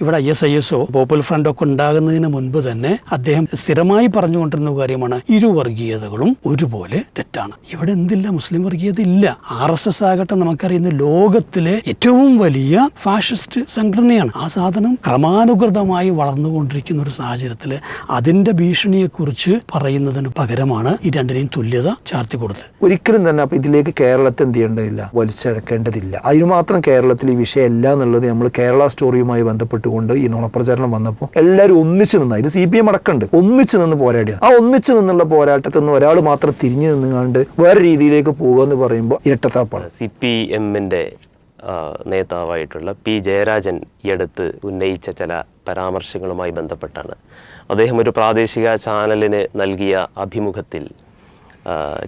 ഇവിടെ I S I എസോ popular front ഒക്കെ ഉണ്ടാകുന്നതിന് മുൻപ് തന്നെ അദ്ദേഹം സ്ഥിരമായി പറഞ്ഞുകൊണ്ടിരുന്ന കാര്യമാണ് ഇരുവർഗീയതകളും ഒരുപോലെ തെറ്റാണ്. ഇവിടെ എന്തില്ല മുസ്ലിം വർഗീയത ഇല്ല. ആർ എസ് എസ് ആകട്ടെ നമുക്കറിയുന്ന ലോകത്തിലെ ഏറ്റവും വലിയ ഫാഷിസ്റ്റ് സംഘടനയാണ്. ആ സാധനം ക്രമാനുഗതമായി വളർന്നുകൊണ്ടിരിക്കുന്ന ഒരു സാഹചര്യത്തിൽ അതിന്റെ ഭീഷണിയെക്കുറിച്ച് പറയുന്നതിന് പകരമാണ് ഈ രണ്ടിനെയും തുല്യത ചാർത്തി കൊടുത്തത്. ഒരിക്കലും തന്നെ ഇതിലേക്ക് കേരളത്തെ എന്ത് ചെയ്യേണ്ടതില്ല? വലിച്ചഴക്കേണ്ടതില്ല അതിന് മാത്രം കേരളത്തിൽ ഈ വിഷയം അല്ല എന്നുള്ളത് നമ്മൾ കേരള സ്റ്റോറിയുമായി ബന്ധപ്പെട്ടുകൊണ്ട് ഈ നുണപ്രചാരണം വന്നപ്പോൾ എല്ലാവരും ഒന്നിച്ചു നിന്ന്. ഇത് സി പി എം അടക്കമുണ്ട് ഒന്നിച്ചു നിന്ന് പോരാടിയാണ് ആ ഒന്നിച്ചു നിന്നുള്ള പോരാട്ടത്തിൽ നിന്ന് ഒരാൾ മാത്രം തിരിഞ്ഞു നിന്നുകൊണ്ട് വേറെ രീതിയിലേക്ക് പോകുക എന്ന് പറയുമ്പോൾ ഇരട്ടത്താപ്പാണ്. സി പി എമ്മിന്റെ നേതാവായിട്ടുള്ള പി ജയരാജൻ ഈ അടുത്ത് ഉന്നയിച്ച ചില പരാമർശങ്ങളുമായി ബന്ധപ്പെട്ടാണ്. അദ്ദേഹം ഒരു പ്രാദേശിക ചാനലിന് നൽകിയ അഭിമുഖത്തിൽ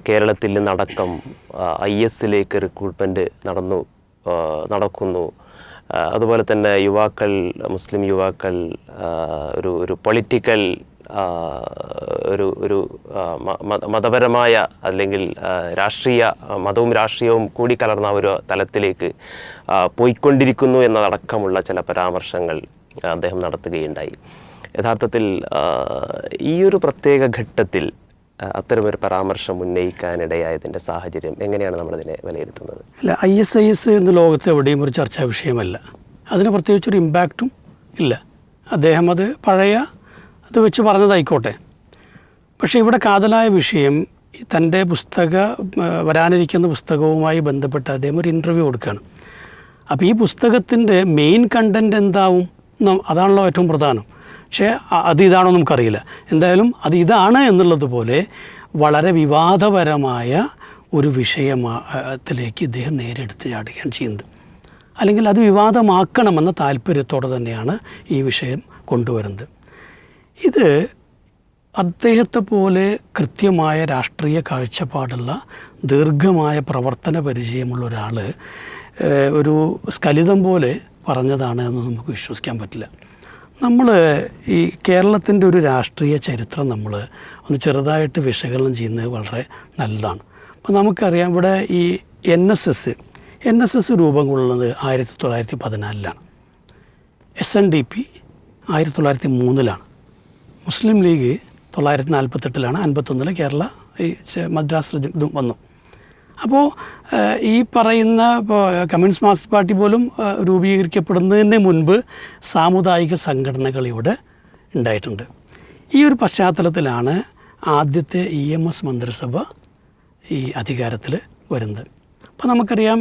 കേരളത്തിൽ നടക്കം ഐ എസിലേക്ക് റിക്രൂട്ട്മെന്റ് നടന്നു നടക്കുന്നു. അതുപോലെ തന്നെ യുവാക്കൾ മുസ്ലിം യുവാക്കൾ ഒരു ഒരു പൊളിറ്റിക്കൽ ഒരു ഒരു മതപരമായ അല്ലെങ്കിൽ രാഷ്ട്രീയ മതവും രാഷ്ട്രീയവും കൂടി കലർന്ന ഒരു തലത്തിലേക്ക് പോയിക്കൊണ്ടിരിക്കുന്നു എന്നതടക്കമുള്ള ചില പരാമർശങ്ങൾ അദ്ദേഹം നടത്തുകയുണ്ടായി. യഥാർത്ഥത്തിൽ ഈ ഒരു പ്രത്യേക ഘട്ടത്തിൽ അത്തരമൊരു പരാമർശം ഉന്നയിക്കാനിടയായതിന്റെ സാഹചര്യം എങ്ങനെയാണ് നമ്മളതിനെ വിലയിരുത്തുന്നത്? അല്ല ഐ എസ് ഐ എസ് എന്ന ലോകത്ത് എവിടെയും ഒരു ചർച്ചാ വിഷയമല്ല. അതിന് പ്രത്യേകിച്ചൊരു ഇമ്പാക്റ്റും ഇല്ല. അദ്ദേഹം അത് പഴയ അത് വെച്ച് പറഞ്ഞതായിക്കോട്ടെ. പക്ഷേ ഇവിടെ കാതലായ വിഷയം തന്റെ പുസ്തക വരാനിരിക്കുന്ന പുസ്തകവുമായി ബന്ധപ്പെട്ട് അദ്ദേഹം ഒരു ഇന്റർവ്യൂ കൊടുക്കുകയാണ്. അപ്പോൾ ഈ പുസ്തകത്തിന്റെ മെയിൻ കണ്ടന്റ് എന്താവും? അതാണല്ലോ ഏറ്റവും പ്രധാനം. പക്ഷേ അത് ഇതാണോ നമുക്കറിയില്ല. എന്തായാലും അത് ഇതാണ് എന്നുള്ളതുപോലെ വളരെ വിവാദപരമായ ഒരു വിഷയത്തിലേക്ക് ഇദ്ദേഹം നേരെ എടുത്ത് ചാടുകയാണ് ചെയ്യുന്നത്. അല്ലെങ്കിൽ അത് വിവാദമാക്കണമെന്ന താല്പര്യത്തോടെ തന്നെയാണ് ഈ വിഷയം കൊണ്ടുവരുന്നത്. ഇത് അദ്ദേഹത്തെ പോലെ കൃത്യമായ രാഷ്ട്രീയ കാഴ്ചപ്പാടുള്ള ദീർഘമായ പ്രവർത്തന പരിചയമുള്ള ഒരാൾ ഒരു സ്കലിതം പോലെ പറഞ്ഞതാണ് എന്ന് നമുക്ക് വിശ്വസിക്കാൻ പറ്റില്ല. നമ്മൾ ഈ കേരളത്തിന്റെ ഒരു രാഷ്ട്രീയ ചരിത്രം നമ്മൾ ഒന്ന് ചെറുതായിട്ട് വിശകലനം ചെയ്യുന്നത് വളരെ നല്ലതാണ്. അപ്പോൾ നമുക്കറിയാം ഇവിടെ ഈ N S S N S S രൂപം കൊള്ളുന്നത് ആയിരത്തി തൊള്ളായിരത്തി പതിനാലിലാണ് എസ് എൻ ഡി പി ആയിരത്തി തൊള്ളായിരത്തി മൂന്നിലാണ് മുസ്ലിം ലീഗ് തൊള്ളായിരത്തി നാൽപ്പത്തെട്ടിലാണ് അൻപത്തൊന്നിൽ കേരള ഈ മദ്രാസ് ഇതും വന്നു. അപ്പോൾ ഈ പറയുന്ന ഇപ്പോൾ കമ്മ്യൂണിസ്റ്റ് മാർക്സിസ്റ്റ് പാർട്ടി പോലും രൂപീകരിക്കപ്പെടുന്നതിന് മുൻപ് സാമുദായിക സംഘടനകൾ ഇവിടെ ഉണ്ടായിട്ടുണ്ട്. ഈ ഒരു പശ്ചാത്തലത്തിലാണ് ആദ്യത്തെ ഇ എം എസ് മന്ത്രിസഭ ഈ അധികാരത്തിൽ വരുന്നത്. അപ്പോൾ നമുക്കറിയാം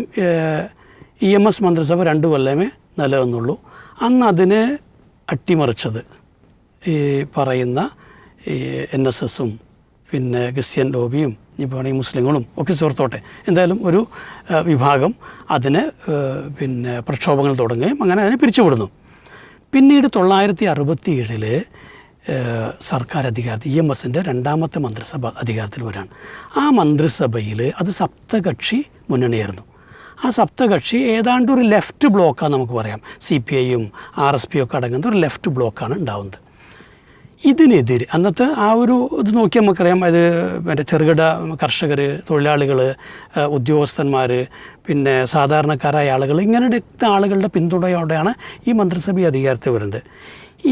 ഇ എം എസ് മന്ത്രിസഭ രണ്ട് കൊല്ലമേ നിലനിന്നുള്ളൂ. അന്ന് അതിനെ അട്ടിമറിച്ചത് ഈ പറയുന്ന ഈ എൻ എസ് എസും പിന്നെ ക്രിസ്ത്യൻ ലോബിയും ആണെങ്കിൽ മുസ്ലിങ്ങളും ഒക്കെ ചേർത്തോട്ടെ. എന്തായാലും ഒരു വിഭാഗം അതിന് പിന്നെ പ്രക്ഷോഭങ്ങൾ തുടങ്ങുകയും അങ്ങനെ അതിനെ പിരിച്ചുവിടുന്നു. പിന്നീട് തൊള്ളായിരത്തി അറുപത്തി ഏഴിൽ സർക്കാർ അധികാരത്തിൽ ഇ എം എസിന്റെ രണ്ടാമത്തെ മന്ത്രിസഭ അധികാരത്തിൽ വരാണ്. ആ മന്ത്രിസഭയിൽ അത് സപ്തകക്ഷി മുന്നണിയായിരുന്നു. ആ സപ്തകക്ഷി ഏതാണ്ട് ഒരു ലെഫ്റ്റ് ബ്ലോക്കാണ് നമുക്ക് പറയാം. സി പി ഐയും ആർ എസ് പി ഒക്കെ അടങ്ങുന്ന ഒരു ലെഫ്റ്റ് ബ്ലോക്കാണ് ഉണ്ടാവുന്നത്. ഇതിനെതിരെ അന്നത്തെ ആ ഒരു ഇത് നോക്കി നമുക്കറിയാം. അത് മറ്റേ ചെറുകിട കർഷകർ തൊഴിലാളികൾ ഉദ്യോഗസ്ഥന്മാർ പിന്നെ സാധാരണക്കാരായ ആളുകൾ ഇങ്ങനെയുള്ള ആളുകളുടെ പിന്തുണയോടെയാണ് ഈ മന്ത്രിസഭ അധികാരത്തിൽ വരുന്നത്.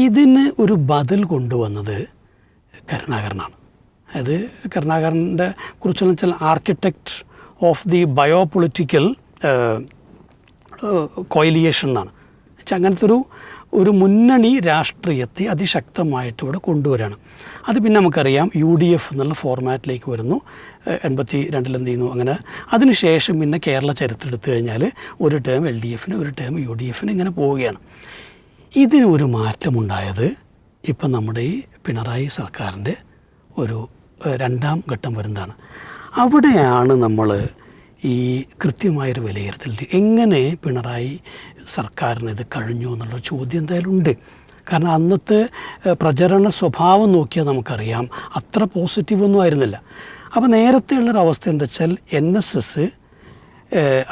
ഇതിന് ഒരു ബദൽ കൊണ്ടുവന്നത് കരുണാകരനാണ്. അത് കരുണാകരന്റെ കുറിച്ചുള്ള ചില architect of the bio political coalition എന്നാണ്. വെച്ചാൽ അങ്ങനത്തെ ഒരു ഒരു മുന്നണി രാഷ്ട്രീയത്തെ അതിശക്തമായിട്ട് ഇവിടെ കൊണ്ടുവരാണ്. അത് പിന്നെ നമുക്കറിയാം യു ഡി എഫ് എന്നുള്ള ഫോർമാറ്റിലേക്ക് വരുന്നു. എൺപത്തി രണ്ടിൽ എന്ത് ചെയ്യുന്നു അങ്ങനെ. അതിനുശേഷം പിന്നെ കേരള ചരിത്രം എടുത്തു കഴിഞ്ഞാൽ ഒരു ടേം എൽ ഡി എഫിന് ഒരു ടേം യു ഡി എഫിന് ഇങ്ങനെ പോവുകയാണ്. ഇതിന് ഒരു മാറ്റമുണ്ടായത് ഇപ്പം നമ്മുടെ ഈ പിണറായി സർക്കാരിന്റെ ഒരു രണ്ടാം ഘട്ടം വരുന്നതാണ്. അവിടെയാണ് നമ്മൾ ഈ കൃത്യമായൊരു വിലയിരുത്തൽ. എങ്ങനെ പിണറായി സർക്കാരിന് ഇത് കഴിഞ്ഞു എന്നുള്ള ചോദ്യം എന്തായാലും ഉണ്ട്. കാരണം അന്നത്തെ പ്രചരണ സ്വഭാവം നോക്കിയാൽ നമുക്കറിയാം അത്ര പോസിറ്റീവൊന്നും ആയിരുന്നില്ല. അപ്പോൾ നേരത്തെയുള്ളൊരവസ്ഥ എന്താ വെച്ചാൽ എൻ എസ് എസ്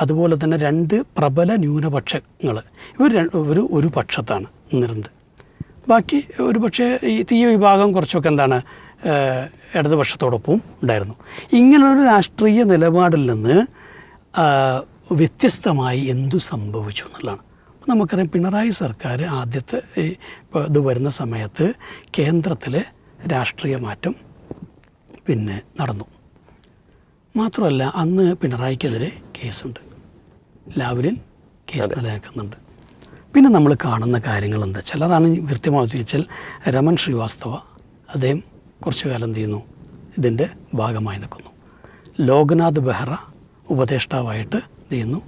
അതുപോലെ തന്നെ രണ്ട് പ്രബല ന്യൂനപക്ഷങ്ങൾ. ഇവർ ഒരു ഒരു പക്ഷത്താണ് നിന്നിരുന്നത് ബാക്കി ഒരു പക്ഷേ ഈ തീയ വിഭാഗം കുറച്ചൊക്കെ എന്താണ് ഇടതുപക്ഷത്തോടൊപ്പം ഉണ്ടായിരുന്നു. ഇങ്ങനെയൊരു രാഷ്ട്രീയ നിലപാടിൽ നിന്ന് വ്യത്യസ്തമായി എന്തു സംഭവിച്ചു എന്നുള്ളതാണ്. നമുക്കറിയാം പിണറായി സർക്കാർ ആദ്യത്തെ ഇപ്പോൾ ഇത് വരുന്ന സമയത്ത് കേന്ദ്രത്തിലെ രാഷ്ട്രീയ മാറ്റം പിന്നെ നടന്നു. മാത്രമല്ല അന്ന് പിണറായിക്കെതിരെ കേസുണ്ട്. ലാവ്ലിൻ കേസ് നിലനിൽക്കുന്നുണ്ട്. പിന്നെ നമ്മൾ കാണുന്ന കാര്യങ്ങൾ എന്താ? വെച്ചാൽ അതാണ് കൃത്യമായി ചോദിച്ചാൽ രമൺ ശ്രീവാസ്തവ അദ്ദേഹം കുറച്ചു കാലം എന്ത് ചെയ്യുന്നു ഇതിന്റെ ഭാഗമായി നിൽക്കുന്നു. ലോക്നാഥ് ബെഹ്റ ഉപദേഷ്ടാവായിട്ട് ചെയ്യുന്നു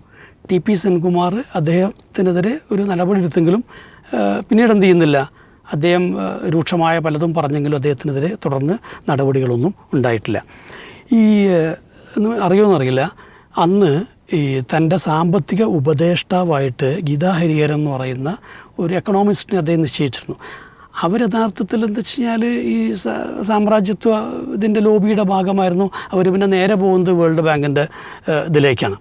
ടി പി സെൻകുമാർ അദ്ദേഹത്തിനെതിരെ ഒരു നടപടി എടുത്തെങ്കിലും പിന്നീട് എന്ത് ചെയ്യുന്നില്ല. അദ്ദേഹം രൂക്ഷമായ പലതും പറഞ്ഞെങ്കിലും അദ്ദേഹത്തിനെതിരെ തുടർന്ന് നടപടികളൊന്നും ഉണ്ടായിട്ടില്ല. ഈ അറിയുമെന്നറിയില്ല അന്ന് ഈ തന്റെ സാമ്പത്തിക ഉപദേഷ്ടാവായിട്ട് ഗീതാ ഹരിഹരൻ എന്ന് പറയുന്ന ഒരു എക്കണോമിസ്റ്റിനെ അദ്ദേഹം നിശ്ചയിച്ചിരുന്നു. അവർ യഥാർത്ഥത്തിൽ എന്താ വെച്ച് കഴിഞ്ഞാൽ ഈ സാമ്രാജ്യത്വ ഇതിന്റെ ലോബിയുടെ ഭാഗമായിരുന്നു. അവർ പിന്നെ നേരെ പോകുന്നത് വേൾഡ് ബാങ്കിന്റെ ഇതിലേക്കാണ്.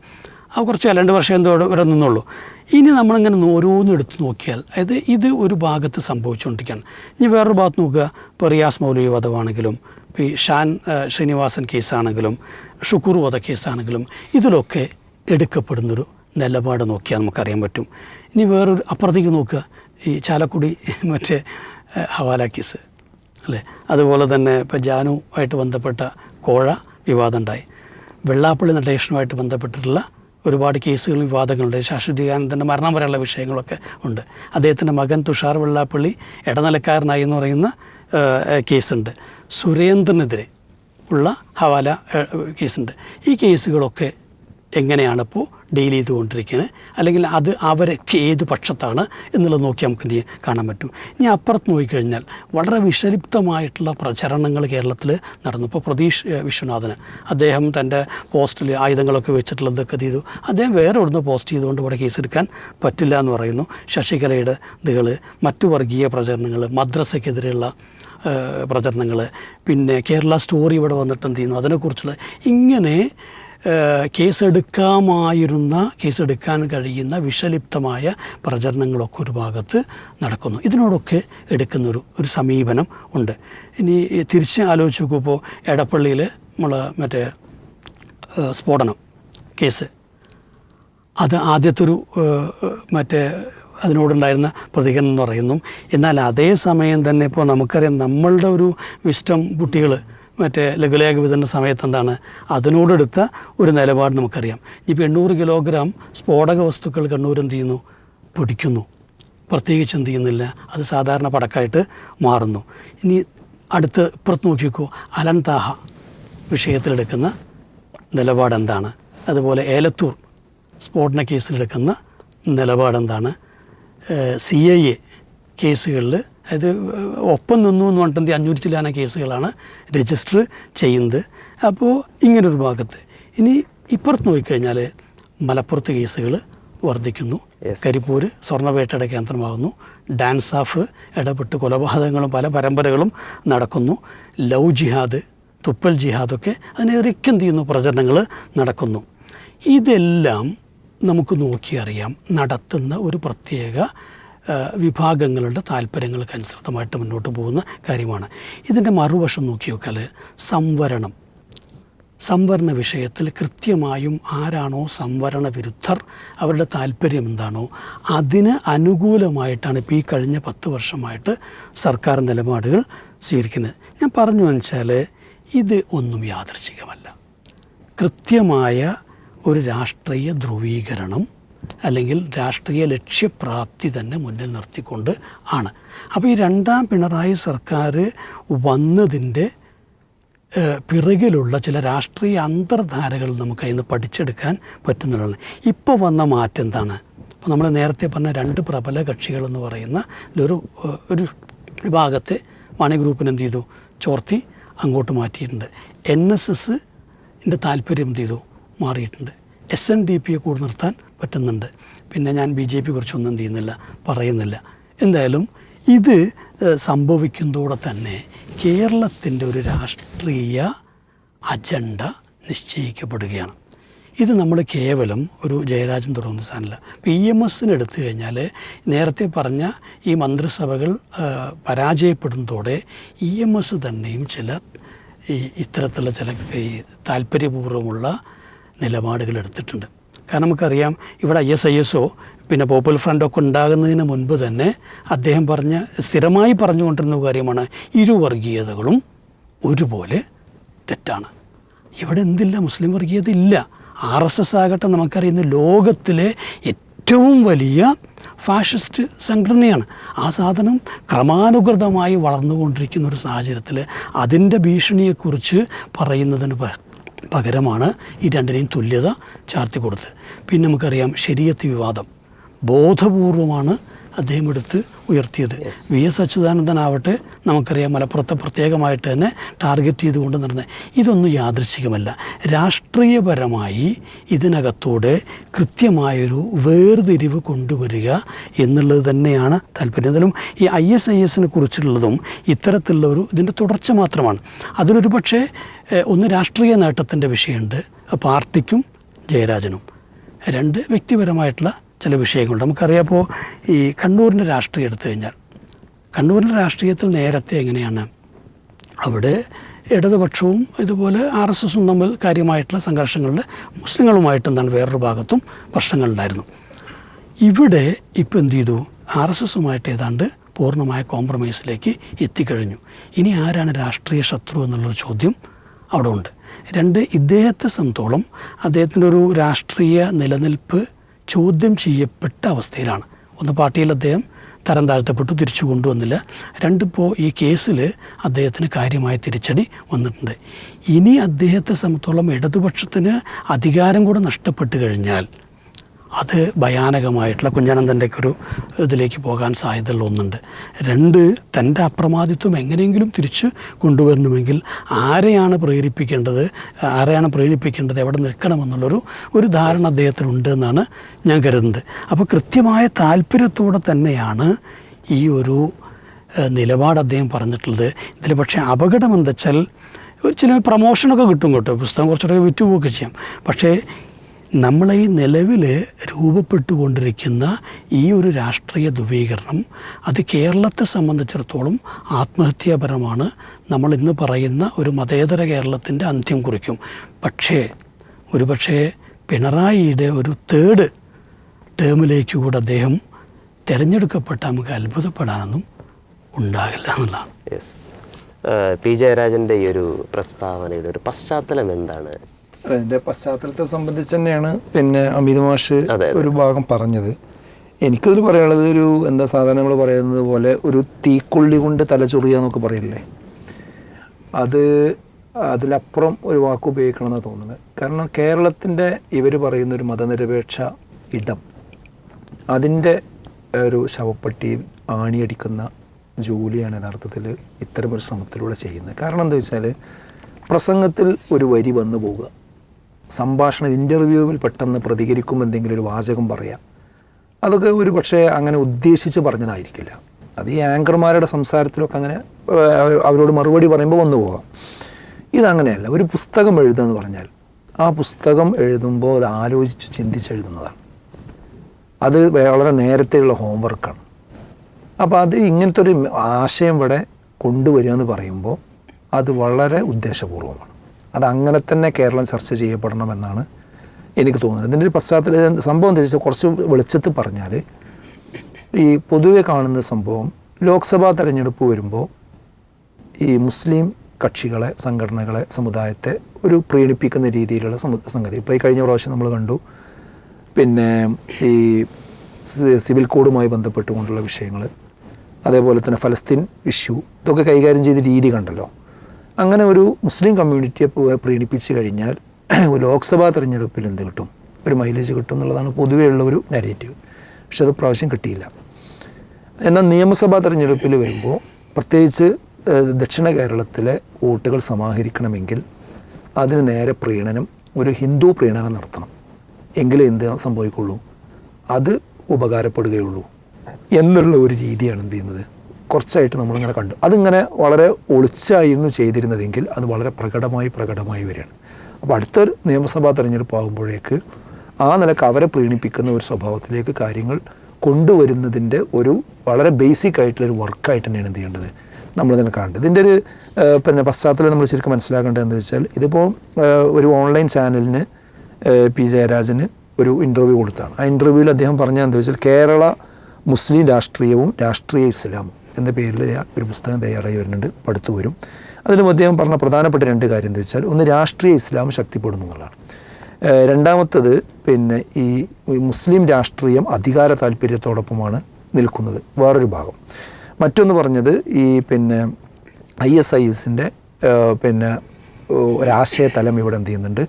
അത് കുറച്ച് രണ്ട് വർഷം എന്തോ ഇവിടെ നിന്നുള്ളൂ. ഇനി നമ്മളിങ്ങനെ ഓരോന്നും എടുത്ത് നോക്കിയാൽ അതായത് ഇത് ഒരു ഭാഗത്ത് സംഭവിച്ചുകൊണ്ടിരിക്കുകയാണ്. ഇനി വേറൊരു ഭാഗത്ത് നോക്കുക. ഇപ്പോൾ റിയാസ് മൗലവി വധമാണെങ്കിലും ഇപ്പോൾ ഈ ഷാൻ ശ്രീനിവാസൻ കേസാണെങ്കിലും ഷുക്കൂർ വധ കേസാണെങ്കിലും ഇതിലൊക്കെ എടുക്കപ്പെടുന്നൊരു നിലപാട് നോക്കിയാൽ നമുക്കറിയാൻ പറ്റും. ഇനി വേറൊരു അപ്പുറത്തേക്ക് നോക്കുക. ഈ ചാലക്കുടി മറ്റേ ഹവാല കേസ് അല്ലേ? അതുപോലെ തന്നെ ഇപ്പോൾ ജാനുവായിട്ട് ബന്ധപ്പെട്ട കോഴ വിവാദം ഉണ്ടായി. വെള്ളാപ്പള്ളി നടേഷനുമായിട്ട് ബന്ധപ്പെട്ടിട്ടുള്ള ഒരുപാട് കേസുകളും വിവാദങ്ങളുണ്ട്. ശാശ്വതികാനന്ദന്റെ മരണം വരെയുള്ള വിഷയങ്ങളൊക്കെ ഉണ്ട്. അദ്ദേഹത്തിന്റെ മകൻ തുഷാർ വെള്ളാപ്പള്ളി ഇടനിലക്കാരനായി എന്ന് പറയുന്ന കേസുണ്ട്. സുരേന്ദ്രനെതിരെ ഉള്ള ഹവാല കേസുണ്ട്. ഈ കേസുകളൊക്കെ എങ്ങനെയാണ് ഇപ്പോൾ ഡീൽ ചെയ്തുകൊണ്ടിരിക്കുന്നത് അല്ലെങ്കിൽ അത് അവരൊക്കെ ഏത് പക്ഷത്താണ് എന്നുള്ളത് നോക്കി നമുക്ക് എന്ത് കാണാൻ പറ്റും. ഇനി അപ്പുറത്ത് നോക്കിക്കഴിഞ്ഞാൽ വളരെ വിഷലിപ്തമായിട്ടുള്ള പ്രചരണങ്ങൾ കേരളത്തിൽ നടന്നു ഇപ്പോൾ പ്രതീഷ് വിശ്വനാഥന്. അദ്ദേഹം തന്റെ പോസ്റ്റിൽ ആയുധങ്ങളൊക്കെ വെച്ചിട്ടുള്ളതൊക്കെ ചെയ്തു. അദ്ദേഹം വേറെ ഇവിടുന്ന് പോസ്റ്റ് ചെയ്തുകൊണ്ട് ഇവിടെ കേസെടുക്കാൻ പറ്റില്ല എന്ന് പറയുന്നു. ശശികലയുടെ ഇതുകൾ മറ്റു വർഗീയ പ്രചരണങ്ങൾ മദ്രസയ്ക്കെതിരെയുള്ള പ്രചരണങ്ങൾ പിന്നെ കേരള സ്റ്റോറി ഇവിടെ വന്നിട്ട് എന്ത് ചെയ്യുന്നു? അതിനെക്കുറിച്ചുള്ള ഇങ്ങനെ കേസെടുക്കാമായിരുന്ന കേസെടുക്കാൻ കഴിയുന്ന വിഷലിപ്തമായ പ്രചരണങ്ങളൊക്കെ ഒരു ഭാഗത്ത് നടക്കുന്നു. ഇതിനോടൊക്കെ എടുക്കുന്നൊരു ഒരു സമീപനം ഉണ്ട്. ഇനി തിരിച്ച് ആലോചിച്ച് നോക്കുമ്പോൾ എടപ്പള്ളിയിൽ നമ്മൾ മറ്റേ സ്ഫോടനം കേസ്. അത് ആദ്യത്തെ ഒരു മറ്റേ അതിനോടുണ്ടായിരുന്ന പ്രതികരണം എന്ന് പറയുന്നു. എന്നാൽ അതേ സമയം തന്നെ ഇപ്പോൾ നമുക്കറിയാം നമ്മളുടെ ഒരു വിസ്റ്റം കുട്ടികൾ മറ്റേ ലഘുലേഖ വിതരണ സമയത്ത് എന്താണ് അതിനോടെടുത്ത ഒരു നിലപാട് നമുക്കറിയാം. ഇപ്പോൾ എണ്ണൂറ് കിലോഗ്രാം സ്ഫോടക വസ്തുക്കൾ കണ്ണൂർ എന്ത് ചെയ്യുന്നു? പൊടിക്കുന്നു. പ്രത്യേകിച്ച് എന്ത് ചെയ്യുന്നില്ല. അത് സാധാരണ പടക്കായിട്ട് മാറുന്നു. ഇനി അടുത്ത് ഇപ്പുറത്ത് നോക്കിക്കോ. അലൻതാഹ വിഷയത്തിലെടുക്കുന്ന നിലപാട് എന്താണ് അതുപോലെ ഏലത്തൂർ സ്ഫോടന കേസിലെടുക്കുന്ന നിലപാടെന്താണ്? സി ഐ എ കേസുകളിൽ അതായത് ഒപ്പം നിന്നു എന്ന് പറഞ്ഞിട്ട് അഞ്ഞൂറ്റി ചില്ലാന കേസുകളാണ് രജിസ്റ്റർ ചെയ്യുന്നത്. അപ്പോൾ ഇങ്ങനൊരു ഭാഗത്ത് ഇനി ഇപ്പുറത്ത് നോക്കിക്കഴിഞ്ഞാൽ മലപ്പുറത്ത് കേസുകൾ വർദ്ധിക്കുന്നു. കരിപ്പൂർ സ്വർണവേട്ടയുടെ കേന്ദ്രമാകുന്നു. ഡാൻസ് ഓഫ് ഇടപെട്ട് കൊലപാതകങ്ങളും പല പരമ്പരകളും നടക്കുന്നു. ലവ് ജിഹാദ് തുപ്പൽ ജിഹാദൊക്കെ അതിനെതിരൊക്കെ ചെയ്യുന്നു പ്രചരണങ്ങൾ നടക്കുന്നു. ഇതെല്ലാം നമുക്ക് നോക്കിയറിയാം നടത്തുന്ന ഒരു പ്രത്യേക വിഭാഗങ്ങളുടെ താല്പര്യങ്ങൾക്ക് അനുസൃതമായിട്ട് മുന്നോട്ട് പോകുന്ന കാര്യമാണ്. ഇതിന്റെ മറുവശം നോക്കി നോക്കിയാൽ സംവരണം. സംവരണ വിഷയത്തിൽ കൃത്യമായും ആരാണോ സംവരണ വിരുദ്ധർ അവരുടെ താല്പര്യം എന്താണോ അതിന് അനുകൂലമായിട്ടാണ് ഇപ്പോൾ ഈ കഴിഞ്ഞ പത്ത് വർഷമായിട്ട് സർക്കാർ നിലപാടുകൾ സ്വീകരിക്കുന്നത്. ഞാൻ പറഞ്ഞു വെച്ചാൽ ഇത് ഒന്നും യാദൃശികമല്ല കൃത്യമായ ഒരു രാഷ്ട്രീയ ധ്രുവീകരണം അല്ലെങ്കിൽ രാഷ്ട്രീയ ലക്ഷ്യപ്രാപ്തി തന്നെ മുന്നിൽ നിർത്തിക്കൊണ്ട് ആണ്. അപ്പോൾ ഈ രണ്ടാം പിണറായി സർക്കാർ വന്നതിന്റെ പിറകിലുള്ള ചില രാഷ്ട്രീയ അന്തർധാരകൾ നമുക്ക് അതിൽ നിന്ന് പഠിച്ചെടുക്കാൻ പറ്റുന്നതാണ്. ഇപ്പോൾ വന്ന മാറ്റം എന്താണ്? ഇപ്പോൾ നമ്മൾ നേരത്തെ പറഞ്ഞ രണ്ട് പ്രബല കക്ഷികളെന്ന് പറയുന്ന ഒരു ഒരു വിഭാഗത്തെ വാണി ഗ്രൂപ്പിന് എന്ത് ചെയ്തു? ചോർത്തി അങ്ങോട്ട് മാറ്റിയിട്ടുണ്ട്. എൻ എസ് എസ് എന്റെ താല്പര്യം എന്ത് ചെയ്തു? മാറിയിട്ടുണ്ട്. എസ് എൻ ഡി പിയെ കൂടി നിർത്താൻ പറ്റുന്നുണ്ട്. പിന്നെ ഞാൻ ബി ജെ പി കുറിച്ചൊന്നും എന്ത് പറയുന്നില്ല. എന്തായാലും ഇത് സംഭവിക്കുന്നതോടെ തന്നെ കേരളത്തിന്റെ ഒരു രാഷ്ട്രീയ അജണ്ട നിശ്ചയിക്കപ്പെടുകയാണ്. ഇത് നമ്മൾ കേവലം ഒരു ജയരാജൻ തുടങ്ങുന്ന സാധനമല്ല. പി എം എസിന് എടുത്തു കഴിഞ്ഞാൽ നേരത്തെ പറഞ്ഞ ഈ മന്ത്രിസഭകൾ പരാജയപ്പെടുന്നതോടെ ഇ എം എസ് തന്നെയും ചില ഈ ഇത്തരത്തിലുള്ള ചില താല്പര്യപൂർവമുള്ള നിലപാടുകൾ എടുത്തിട്ടുണ്ട്. കാരണം നമുക്കറിയാം ഇവിടെ ഐ എസ് ഐ എസ് പിന്നെ പോപ്പുലർ ഫ്രണ്ടൊക്കെ ഉണ്ടാകുന്നതിന് മുൻപ് തന്നെ അദ്ദേഹം പറഞ്ഞ സ്ഥിരമായി പറഞ്ഞുകൊണ്ടിരുന്ന കാര്യമാണ് ഇരുവർഗീയതകളും ഒരുപോലെ തെറ്റാണ്. ഇവിടെ എന്തില്ല മുസ്ലിം വർഗീയത ഇല്ല. ആർ എസ് എസ് ആകട്ടെ നമുക്കറിയുന്ന ലോകത്തിലെ ഏറ്റവും വലിയ ഫാഷിസ്റ്റ് സംഘടനയാണ്. ആ സാധനം ക്രമാനുഗതമായി വളർന്നുകൊണ്ടിരിക്കുന്ന ഒരു സാഹചര്യത്തിൽ അതിന്റെ ഭീഷണിയെക്കുറിച്ച് പറയുന്നതിന് പകരമാണ് ഈ രണ്ടിനെയും തുല്യത ചാർത്തി കൊടുത്തത്. പിന്നെ നമുക്കറിയാം ശരീരത്ത് വിവാദം. ബോധപൂർവമാണ് അദ്ദേഹം എടുത്ത് ഉയർത്തിയത്. വി എസ് അച്യുതാനന്ദനാവട്ടെ നമുക്കറിയാം മലപ്പുറത്തെ പ്രത്യേകമായിട്ട് തന്നെ ടാർഗറ്റ് ചെയ്തുകൊണ്ട് നടന്നത്. ഇതൊന്നും യാദൃശികമല്ല രാഷ്ട്രീയപരമായി ഇതിനകത്തൂടെ കൃത്യമായൊരു വേർതിരിവ് കൊണ്ടുവരിക എന്നുള്ളത് തന്നെയാണ് താല്പര്യം. എന്തായാലും ഈ ഐ എസ് ഐ എസിനെ കുറിച്ചുള്ളതും ഇത്തരത്തിലുള്ള ഒരു ഇതിന്റെ തുടർച്ച മാത്രമാണ്. അതിലൊരു പക്ഷേ ഒന്ന് രാഷ്ട്രീയ നേട്ടത്തിന്റെ വിഷയമുണ്ട്. പാർട്ടിക്കും ജയരാജനും. രണ്ട് വ്യക്തിപരമായിട്ടുള്ള ചില വിഷയങ്ങളുണ്ട്. നമുക്കറിയാം അപ്പോൾ ഈ കണ്ണൂരിന്റെ രാഷ്ട്രീയം എടുത്തു കഴിഞ്ഞാൽ കണ്ണൂരിന്റെ രാഷ്ട്രീയത്തിൽ നേരത്തെ എങ്ങനെയാണ് അവിടെ ഇടതുപക്ഷവും ഇതുപോലെ ആർ എസ് എസും തമ്മിൽ കാര്യമായിട്ടുള്ള സംഘർഷങ്ങളിൽ മുസ്ലിങ്ങളുമായിട്ട് എന്താണ് വേറൊരു ഭാഗത്തും പ്രശ്നങ്ങളുണ്ടായിരുന്നു. ഇവിടെ ഇപ്പോൾ എന്ത് ചെയ്തു? ആർ എസ് എസുമായിട്ട് ഏതാണ്ട് പൂർണമായ കോംപ്രമൈസിലേക്ക് എത്തിക്കഴിഞ്ഞു. ഇനി ആരാണ് രാഷ്ട്രീയ ശത്രു എന്നുള്ളൊരു ചോദ്യം അവിടെ ഉണ്ട്. രണ്ട് ഇദ്ദേഹത്തെ സംബന്ധിച്ചോളം അദ്ദേഹത്തിന്റെ ഒരു രാഷ്ട്രീയ നിലനിൽപ്പ് ചോദ്യം ചെയ്യപ്പെട്ട അവസ്ഥയിലാണ്. ഒന്ന് പാർട്ടിയിൽ അദ്ദേഹം തരം താഴ്ത്തപ്പെട്ടു തിരിച്ചു കൊണ്ടുവന്നില്ല. രണ്ടിപ്പോൾ ഈ കേസിൽ അദ്ദേഹത്തിന് കാര്യമായ തിരിച്ചടി വന്നിട്ടുണ്ട്. ഇനി അദ്ദേഹത്തെ സംബന്ധിച്ചോളം ഇടതുപക്ഷത്തിന് അധികാരം കൂടെ നഷ്ടപ്പെട്ടു കഴിഞ്ഞാൽ അത് ഭയാനകമായിട്ടുള്ള കുഞ്ഞാനന്ദന്റെയൊക്കെ ഒരു ഇതിലേക്ക് പോകാൻ സാധ്യതയുള്ള ഒന്നുണ്ട്. രണ്ട് തന്റെ അപ്രമാദിത്വം എങ്ങനെയെങ്കിലും തിരിച്ച് കൊണ്ടുവരണമെങ്കിൽ ആരെയാണ് പ്രേരിപ്പിക്കേണ്ടത് ആരെയാണ് പ്രേരിപ്പിക്കേണ്ടത് എവിടെ നിൽക്കണമെന്നുള്ളൊരു ഒരു ധാരണ അദ്ദേഹത്തിനുണ്ട് എന്നാണ് ഞാൻ കരുതുന്നത്. അപ്പോൾ കൃത്യമായ താല്പര്യത്തോടെ തന്നെയാണ് ഈ ഒരു നിലപാട് അദ്ദേഹം പറഞ്ഞിട്ടുള്ളത്. ഇതിൽ പക്ഷേ അപകടം എന്താ വെച്ചാൽ ഒരു ചില പ്രമോഷനൊക്കെ കിട്ടും കേട്ടോ. പുസ്തകം കുറച്ചുകൂടെ വിറ്റുപോക്ക് ചെയ്യാം. പക്ഷേ നമ്മളെ ഈ നിലവിൽ രൂപപ്പെട്ടുകൊണ്ടിരിക്കുന്ന ഈ ഒരു രാഷ്ട്രീയ ധ്രുവീകരണം അത് കേരളത്തെ സംബന്ധിച്ചിടത്തോളം ആത്മഹത്യാപരമാണ്. നമ്മൾ ഇന്ന് പറയുന്ന ഒരു മതേതര കേരളത്തിന്റെ അന്ത്യം കുറിക്കും. പക്ഷേ ഒരുപക്ഷേ പിണറായിയുടെ ഒരു തേർഡ് ടേമിലേക്ക് കൂടെ അദ്ദേഹം തിരഞ്ഞെടുക്കപ്പെട്ട നമുക്ക് അത്ഭുതപ്പെടാനൊന്നും ഉണ്ടാകില്ല എന്നുള്ളതാണ്. യെസ് പി ജയരാജന്റെ ഈ ഒരു പ്രസ്താവനയുടെ ഒരു പശ്ചാത്തലം എന്താണ്? അതിന്റെ പശ്ചാത്തലത്തെ സംബന്ധിച്ച് തന്നെയാണ് പിന്നെ അമിത് മാഷ്. ഒരു ഭാഗം പറഞ്ഞത്. എനിക്കതിൽ പറയാനുള്ളത് ഒരു എന്താ സാധാരണ നമ്മൾ പറയുന്നത് പോലെ ഒരു തീക്കൊള്ളി കൊണ്ട് തലചൊറിയുക എന്നൊക്കെ പറയില്ലേ? അത് അതിലപ്പുറം ഒരു വാക്ക് ഉപയോഗിക്കണമെന്നാണ് തോന്നുന്നത്. കാരണം കേരളത്തിന്റെ ഇവർ പറയുന്ന ഒരു മതനിരപേക്ഷ ഇടം അതിന്റെ ഒരു ശവപ്പെട്ടിയിൽ ആണിയടിക്കുന്ന ജോലിയാണ് യഥാർത്ഥത്തിൽ ഇത്തരമൊരു ശ്രമത്തിലൂടെ ചെയ്യുന്നത്. കാരണം എന്താ വെച്ചാൽ പ്രസംഗത്തിൽ ഒരു വരി വന്നു പോവുക. സംഭാഷണ ഇന്റർവ്യൂവിൽ പെട്ടെന്ന് പ്രതികരിക്കും എന്തെങ്കിലും ഒരു വാചകം പറയാം. അതൊക്കെ ഒരു പക്ഷേ അങ്ങനെ ഉദ്ദേശിച്ച് പറഞ്ഞതായിരിക്കില്ല. അത് ഈ ആങ്കർമാരുടെ സംസാരത്തിലൊക്കെ അങ്ങനെ അവരോട് മറുപടി പറയുമ്പോൾ വന്നു പോകാം ഇതങ്ങനെയല്ല. ഒരു പുസ്തകം എഴുതുക എന്ന് പറഞ്ഞാൽ ആ പുസ്തകം എഴുതുമ്പോൾ അത് ആലോചിച്ച് ചിന്തിച്ചെഴുതുന്നതാണ് അത് വളരെ നേരത്തെയുള്ള ഹോംവർക്കാണ് അപ്പോൾ അത് ഇങ്ങനത്തെ ഒരു ആശയം ഇവിടെ കൊണ്ടുവരിക എന്ന് പറയുമ്പോൾ അത് വളരെ ഉദ്ദേശപൂർവമാണ് അത് അങ്ങനെ തന്നെ കേരളം ചർച്ച ചെയ്യപ്പെടണമെന്നാണ് എനിക്ക് തോന്നുന്നത്. ഇതിന്റെ ഒരു പശ്ചാത്തലം സംഭവം തിരിച്ച് കുറച്ച് വെളിച്ചത്ത് പറഞ്ഞാൽ ഈ പൊതുവെ കാണുന്ന സംഭവം ലോക്സഭാ തെരഞ്ഞെടുപ്പ് വരുമ്പോൾ ഈ മുസ്ലിം കക്ഷികളെ സംഘടനകളെ സമുദായത്തെ ഒരു പ്രീണിപ്പിക്കുന്ന രീതിയിലുള്ള സംഗതി. ഇപ്പോൾ ഈ കഴിഞ്ഞ പ്രാവശ്യം നമ്മൾ കണ്ടു. പിന്നെ ഈ സിവിൽ കോഡുമായി ബന്ധപ്പെട്ടുകൊണ്ടുള്ള വിഷയങ്ങൾ അതേപോലെ തന്നെ ഫലസ്തീൻ ഇഷ്യൂ ഇതൊക്കെ കൈകാര്യം ചെയ്ത രീതി കണ്ടല്ലോ. അങ്ങനെ ഒരു മുസ്ലിം കമ്മ്യൂണിറ്റിയെ പ്രീണിപ്പിച്ച് കഴിഞ്ഞാൽ ലോക്സഭാ തിരഞ്ഞെടുപ്പിൽ എന്ത് കിട്ടും? ഒരു മൈലേജ് കിട്ടും എന്നുള്ളതാണ് പൊതുവേ ഉള്ള ഒരു നെഗറ്റീവ് പക്ഷെ അത് പ്രാവശ്യം കിട്ടിയില്ല. എന്നാൽ നിയമസഭാ തിരഞ്ഞെടുപ്പിൽ വരുമ്പോൾ പ്രത്യേകിച്ച് ദക്ഷിണ കേരളത്തിലെ വോട്ടുകൾ സമാഹരിക്കണമെങ്കിൽ അതിന് നേരെ പ്രീണനം ഒരു ഹിന്ദു പ്രീണനം നടത്തണം. എങ്കിലേ എന്ത് സംഭവിക്കുള്ളൂ? അത് ഉപകാരപ്പെടുകയുള്ളൂ. എന്നുള്ള ഒരു രീതിയാണ് എന്ത് ചെയ്യുന്നത്? കുറച്ചായിട്ട് നമ്മളിങ്ങനെ കണ്ടു. അതിങ്ങനെ വളരെ ഒളിച്ചായിരുന്നു ചെയ്തിരുന്നതെങ്കിൽ അത് വളരെ പ്രകടമായി പ്രകടമായി വരികയാണ്. അപ്പോൾ അടുത്തൊരു നിയമസഭാ തെരഞ്ഞെടുപ്പ് ആകുമ്പോഴേക്ക് ആ നിലയ്ക്ക് അവരെ പ്രീണിപ്പിക്കുന്ന ഒരു സ്വഭാവത്തിലേക്ക് കാര്യങ്ങൾ കൊണ്ടുവരുന്നതിന്റെ ഒരു വളരെ ബേസിക് ആയിട്ടുള്ളൊരു വർക്കായിട്ട് തന്നെയാണ് എന്ത് ചെയ്യേണ്ടത്? നമ്മൾ തന്നെ കാണേണ്ടത്. ഇതിന്റെ ഒരു പിന്നെ പശ്ചാത്തലം നമ്മൾ ശരിക്കും മനസ്സിലാക്കേണ്ടത് എന്ന് വെച്ചാൽ ഇതിപ്പോൾ ഒരു ഓൺലൈൻ ചാനലിന് പി ജയരാജന് ഒരു ഇന്റർവ്യൂ കൊടുത്താണ്. ആ ഇന്റർവ്യൂവിൽ അദ്ദേഹം പറഞ്ഞത് എന്താ വെച്ചാൽ കേരള മുസ്ലിം രാഷ്ട്രീയവും രാഷ്ട്രീയ ഇസ്ലാമും. എന്ന പേരിൽ ഒരു പുസ്തകം തയ്യാറായി വരുന്നുണ്ട്. പടുത്തു വരും. അതിലും അദ്ദേഹം പറഞ്ഞ പ്രധാനപ്പെട്ട രണ്ട് കാര്യം എന്ന് വെച്ചാൽ ഒന്ന് രാഷ്ട്രീയ ഇസ്ലാം ശക്തിപ്പെടുന്നു എന്നുള്ളതാണ്. രണ്ടാമത്തത് പിന്നെ ഈ മുസ്ലിം രാഷ്ട്രീയം അധികാര താല്പര്യത്തോടൊപ്പമാണ് നിൽക്കുന്നത്. വേറൊരു ഭാഗം. മറ്റൊന്ന് പറഞ്ഞത് ഈ പിന്നെ ഐ എസ് ഐ എസിന്റെ പിന്നെ ഏഹ് ഒരാശയതലം ഇവിടെ എന്ത് ചെയ്യുന്നുണ്ട്?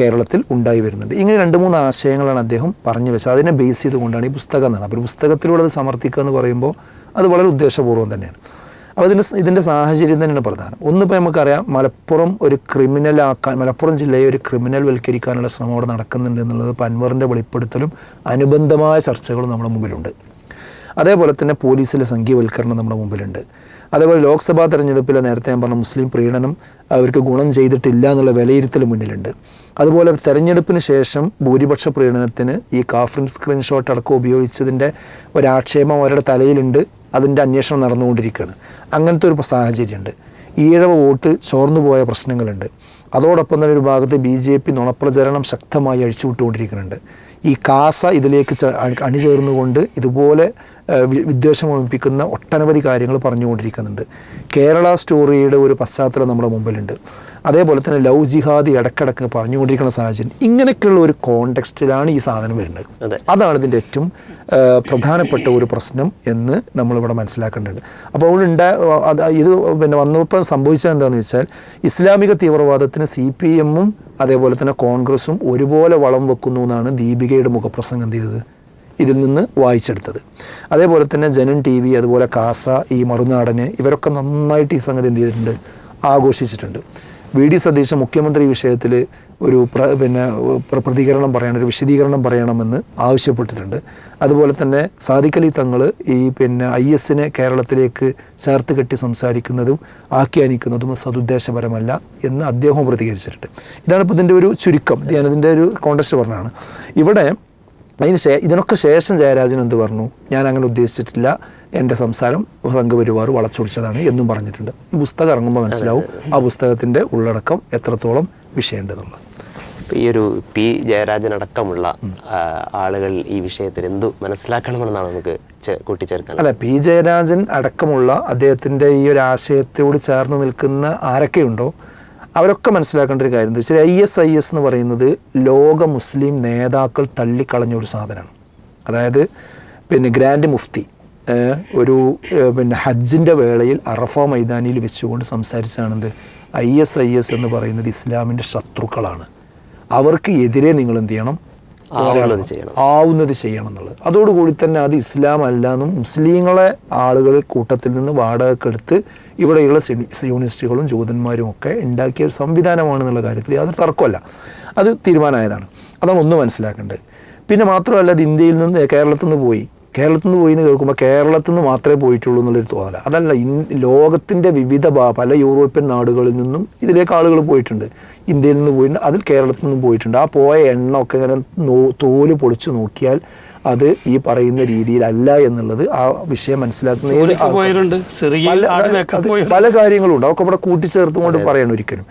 കേരളത്തിൽ ഉണ്ടായി വരുന്നുണ്ട്. ഇങ്ങനെ രണ്ട് മൂന്ന് ആശയങ്ങളാണ് അദ്ദേഹം പറഞ്ഞു വെച്ചത്. അതിനെ ബേസ് ചെയ്തുകൊണ്ടാണ് ഈ പുസ്തകം എന്നാണ്. അപ്പോൾ പുസ്തകത്തിലൂടെ അത് സമർത്ഥിക്കുക എന്ന് പറയുമ്പോൾ അത് വളരെ ഉദ്ദേശപൂർവം തന്നെയാണ്. അപ്പോൾ ഇതിന്റെ ഇതിന്റെ സാഹചര്യം തന്നെയാണ് പ്രധാനം. ഒന്നിപ്പോൾ നമുക്കറിയാം മലപ്പുറം ഒരു ക്രിമിനലാക്കാൻ മലപ്പുറം ജില്ലയെ ഒരു ക്രിമിനൽ വൽക്കരിക്കാനുള്ള ശ്രമം അവിടെ നടക്കുന്നുണ്ട് എന്നുള്ളത് പൻവറിന്റെ വെളിപ്പെടുത്തലും അനുബന്ധമായ ചർച്ചകളും നമ്മുടെ മുമ്പിലുണ്ട്. അതേപോലെ തന്നെ പോലീസിലെ സംഖ്യവൽക്കരണം നമ്മുടെ മുമ്പിലുണ്ട്. അതേപോലെ ലോക്സഭാ തെരഞ്ഞെടുപ്പിൽ നേരത്തെ ഞാൻ പറഞ്ഞ മുസ്ലിം പ്രീണനം അവർക്ക് ഗുണം ചെയ്തിട്ടില്ല എന്നുള്ള വിലയിരുത്തൽ മുന്നിലുണ്ട്. അതുപോലെ തെരഞ്ഞെടുപ്പിന് ശേഷം ഭൂരിപക്ഷ പ്രീണനത്തിന് ഈ കാഫറിൻ സ്ക്രീൻഷോട്ട് അടക്കം ഉപയോഗിച്ചതിന്റെ ഒരാക്ഷേപം അവരുടെ തലയിലുണ്ട്. അതിന്റെ അന്വേഷണം നടന്നുകൊണ്ടിരിക്കുകയാണ്. അങ്ങനത്തെ ഒരു സാഹചര്യമുണ്ട്. ഈഴവ വോട്ട് ചോർന്നു പോയ പ്രശ്നങ്ങളുണ്ട്. അതോടൊപ്പം തന്നെ ഒരു ഭാഗത്ത് ബി ജെ പി നുണപ്രചരണം ശക്തമായി അഴിച്ചുവിട്ടുകൊണ്ടിരിക്കുന്നുണ്ട്. ഈ കാസ ഇതിലേക്ക് അണിചേർന്നുകൊണ്ട് ഇതുപോലെ വിദ്വേഷം ഒഴിപ്പിക്കുന്ന ഒട്ടനവധി കാര്യങ്ങൾ പറഞ്ഞുകൊണ്ടിരിക്കുന്നുണ്ട്. കേരള സ്റ്റോറിയുടെ ഒരു പശ്ചാത്തലം നമ്മുടെ മുമ്പിലുണ്ട്. അതേപോലെ തന്നെ ലവ് ജിഹാദി ഇടക്കിടക്ക് പറഞ്ഞുകൊണ്ടിരിക്കുന്ന സാഹചര്യം. ഇങ്ങനെയൊക്കെയുള്ള ഒരു കോണ്ടെക്സ്റ്റിലാണ് ഈ സാധനം വരുന്നത്. അതാണ് ഇതിന്റെ ഏറ്റവും പ്രധാനപ്പെട്ട ഒരു പ്രശ്നം എന്ന് നമ്മളിവിടെ മനസ്സിലാക്കേണ്ടത് അപ്പോൾ അവിടെ ഉണ്ടാ അത് ഇത് പിന്നെ വന്നപ്പോൾ സംഭവിച്ചത് എന്താണെന്ന് വെച്ചാൽ ഇസ്ലാമിക തീവ്രവാദത്തിന് സി പി എമ്മും അതേപോലെ തന്നെ കോൺഗ്രസും ഒരുപോലെ വളം വെക്കുന്നു എന്നാണ് ദീപികയുടെ മുഖപ്രസംഗം എന്ത് ചെയ്തത്? ഇതിൽ നിന്ന് വായിച്ചെടുത്തത്. അതേപോലെ തന്നെ ജനൻ ടി വി അതുപോലെ കാസ ഈ മറുനാടന് ഇവരൊക്കെ നന്നായിട്ട് ഈ സംഗതി എന്ത് ചെയ്തിട്ടുണ്ട്? ആഘോഷിച്ചിട്ടുണ്ട്. വി ഡി സതീശൻ മുഖ്യമന്ത്രി വിഷയത്തിൽ ഒരു പിന്നെ പ്ര- പ്രതികരണം പറയണം ഒരു വിശദീകരണം പറയണമെന്ന് ആവശ്യപ്പെട്ടിട്ടുണ്ട്. അതുപോലെ തന്നെ സാദിഖലി തങ്ങൾ ഈ പിന്നെ ഐ എസിനെ കേരളത്തിലേക്ക് ചേർത്ത് കെട്ടി സംസാരിക്കുന്നതും ആഖ്യാനിക്കുന്നതും സതുദ്ദേശപരമല്ല എന്ന് അദ്ദേഹവും പ്രതികരിച്ചിട്ടുണ്ട്. ഇതാണ് ഇപ്പോൾ ഇതിന്റെ ഒരു ചുരുക്കം. ഞാനതിന്റെ ഒരു കോണ്ടസ്റ്റ് പറഞ്ഞതാണ്. ഇവിടെ അതിന് ശേ ഇതിനൊക്കെ ശേഷം ജയരാജൻ എന്ത് പറഞ്ഞു? ഞാൻ അങ്ങനെ ഉദ്ദേശിച്ചിട്ടില്ല. എന്റെ സംസാരം സംഘപരിവാർ വളച്ചൊടിച്ചതാണ് എന്നും പറഞ്ഞിട്ടുണ്ട്. ഈ പുസ്തകം ഇറങ്ങുമ്പോൾ മനസ്സിലാവും ആ പുസ്തകത്തിന്റെ ഉള്ളടക്കം എത്രത്തോളം വിഷയമുണ്ടെന്നുള്ളത് ഈ ഒരു പി ജയരാജൻ അടക്കമുള്ള ആളുകൾ ഈ വിഷയത്തിൽ എന്തു മനസ്സിലാക്കണമെന്നാണ് നമുക്ക് കൂട്ടിച്ചേർക്കാൻ? അല്ല പി ജയരാജൻ അടക്കമുള്ള അദ്ദേഹത്തിന്റെ ഈ ഒരു ആശയത്തോട് ചേർന്ന് നിൽക്കുന്ന ആരൊക്കെയുണ്ടോ അവരൊക്കെ മനസ്സിലാക്കേണ്ട ഒരു കാര്യം എന്താ വെച്ചാൽ ഐ എസ് ഐ എസ് എന്ന് പറയുന്നത് ലോക മുസ്ലിം നേതാക്കൾ തള്ളിക്കളഞ്ഞ ഒരു സാധനമാണ്. അതായത് പിന്നെ ഗ്രാൻഡ് മുഫ്തി. ഒരു പിന്നെ ഹജ്ജിന്റെ വേളയിൽ അറഫ മൈതാനിയിൽ വെച്ചുകൊണ്ട് സംസാരിച്ചാണെന്ത്? ഐ എസ് ഐ എസ് എന്ന് പറയുന്നത് ഇസ്ലാമിന്റെ ശത്രുക്കളാണ്. അവർക്ക് എതിരെ നിങ്ങൾ എന്ത് ചെയ്യണം? ആവുന്നത് ചെയ്യണം. ആവുന്നത് ചെയ്യണം എന്നുള്ളത്. അതോടുകൂടി തന്നെ അത് ഇസ്ലാം അല്ല എന്നും മുസ്ലിങ്ങളെ ആളുകൾ കൂട്ടത്തിൽ നിന്ന് വാടകക്കെടുത്ത് ഇവിടെയുള്ള യൂണിവേഴ്സിറ്റികളും ജൂതന്മാരും ഒക്കെ ഉണ്ടാക്കിയ ഒരു സംവിധാനമാണെന്നുള്ള കാര്യത്തിൽ യാതൊരു തർക്കമല്ല അത് തീരുമാനമായതാണ്. അതാണ് ഒന്ന് മനസ്സിലാക്കേണ്ടത്. പിന്നെ മാത്രമല്ല അത് ഇന്ത്യയിൽ നിന്ന് കേരളത്തിൽ നിന്ന് പോയി. കേരളത്തിൽ നിന്ന് പോയി എന്ന് കേൾക്കുമ്പോൾ കേരളത്തിൽ നിന്ന് മാത്രമേ പോയിട്ടുള്ളൂ എന്നുള്ളൊരു തോന്നല. അതല്ല ഇൻ ലോകത്തിന്റെ വിവിധ ഭാ പല യൂറോപ്യൻ നാടുകളിൽ നിന്നും ഇതിലേക്ക് ആളുകൾ പോയിട്ടുണ്ട്. ഇന്ത്യയിൽ നിന്ന് പോയിട്ടുണ്ട് അതിൽ കേരളത്തിൽ നിന്നും പോയിട്ടുണ്ട്. ആ പോയ എണ്ണ ഒക്കെ ഇങ്ങനെ നോ തോൽ പൊളിച്ചു നോക്കിയാൽ അത് ഈ പറയുന്ന രീതിയിലല്ല എന്നുള്ളത് ആ വിഷയം മനസ്സിലാക്കുന്ന പല കാര്യങ്ങളും ഉണ്ട് അതൊക്കെ ഇവിടെ കൂട്ടിച്ചേർത്തുകൊണ്ട് പറയണം ഒരിക്കലും.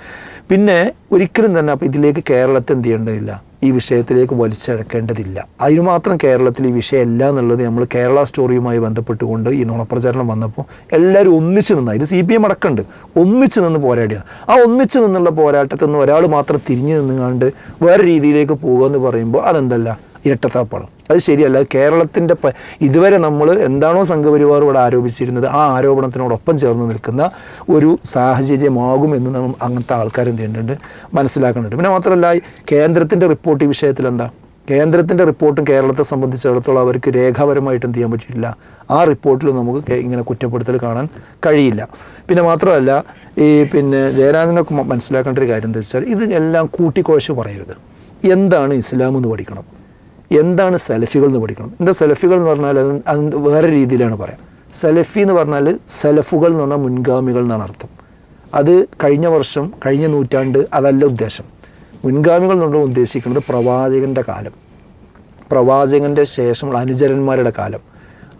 പിന്നെ ഒരിക്കലും തന്നെ അപ്പം ഇതിലേക്ക് കേരളത്തെ എന്ത് ചെയ്യേണ്ടതില്ല? ഈ വിഷയത്തിലേക്ക് വലിച്ചെടുക്കേണ്ടതില്ല അതിന് മാത്രം കേരളത്തിൽ ഈ വിഷയമല്ല എന്നുള്ളത് നമ്മൾ കേരള സ്റ്റോറിയുമായി ബന്ധപ്പെട്ടുകൊണ്ട് ഈ നുണപ്രചാരണം വന്നപ്പോൾ എല്ലാവരും ഒന്നിച്ച് നിന്ന ഇത് സി പി എം അടക്കമുണ്ട് ഒന്നിച്ച് നിന്ന് പോരാടിയാണ് ആ ഒന്നിച്ച് നിന്നുള്ള പോരാട്ടത്തിൽ നിന്ന് ഒരാൾ മാത്രം തിരിഞ്ഞു നിന്നുകൊണ്ട് വേറെ രീതിയിലേക്ക് പോകുക എന്ന് പറയുമ്പോൾ അതെന്തല്ല? ഇരട്ടത്താപ്പാണ് അത് ശരിയല്ല. കേരളത്തിന്റെ ഇതുവരെ നമ്മൾ എന്താണോ സംഘപരിവാർ ഇവിടെ ആരോപിച്ചിരുന്നത് ആ ആരോപണത്തിനോടൊപ്പം ചേർന്ന് നിൽക്കുന്ന ഒരു സാഹചര്യമാകും എന്ന് നമ്മൾ അങ്ങനത്തെ ആൾക്കാർ എന്ത് ചെയ്യേണ്ടത് മനസ്സിലാക്കുന്നുണ്ട്. പിന്നെ മാത്രമല്ല കേന്ദ്രത്തിന്റെ റിപ്പോർട്ട് ഈ വിഷയത്തിൽ എന്താ? കേന്ദ്രത്തിന്റെ റിപ്പോർട്ടും കേരളത്തെ സംബന്ധിച്ചിടത്തോളം അവർക്ക് രേഖാപരമായിട്ട് എന്ത് ചെയ്യാൻ പറ്റിയില്ല ആ റിപ്പോർട്ടിൽ നമുക്ക് ഇങ്ങനെ കുറ്റപ്പെടുത്തൽ കാണാൻ കഴിയില്ല. പിന്നെ മാത്രമല്ല ഈ പിന്നെ ജയരാജനൊക്കെ മനസ്സിലാക്കേണ്ട ഒരു കാര്യം എന്താ വെച്ചാൽ ഇത് എല്ലാം കൂട്ടിക്കുഴച്ച് പറയരുത്. എന്താണ് ഇസ്ലാം എന്ന് പഠിക്കണം. എന്താണ് സെലഫികൾ എന്ന് പഠിക്കണം. എന്താ സെലഫികൾ എന്ന് പറഞ്ഞാൽ അത് അത് വേറെ രീതിയിലാണ് പറയാം. സെലഫി എന്ന് പറഞ്ഞാൽ സെലഫുകൾ എന്ന് പറഞ്ഞാൽ മുൻഗാമികൾ എന്നാണ് അർത്ഥം. അത് കഴിഞ്ഞ വർഷം കഴിഞ്ഞ നൂറ്റാണ്ട് അതല്ല ഉദ്ദേശം. മുൻഗാമികൾ എന്നുകൊണ്ട് ഉദ്ദേശിക്കുന്നത് പ്രവാചകന്റെ കാലം. പ്രവാചകന്റെ ശേഷമുള്ള അനുചരന്മാരുടെ കാലം.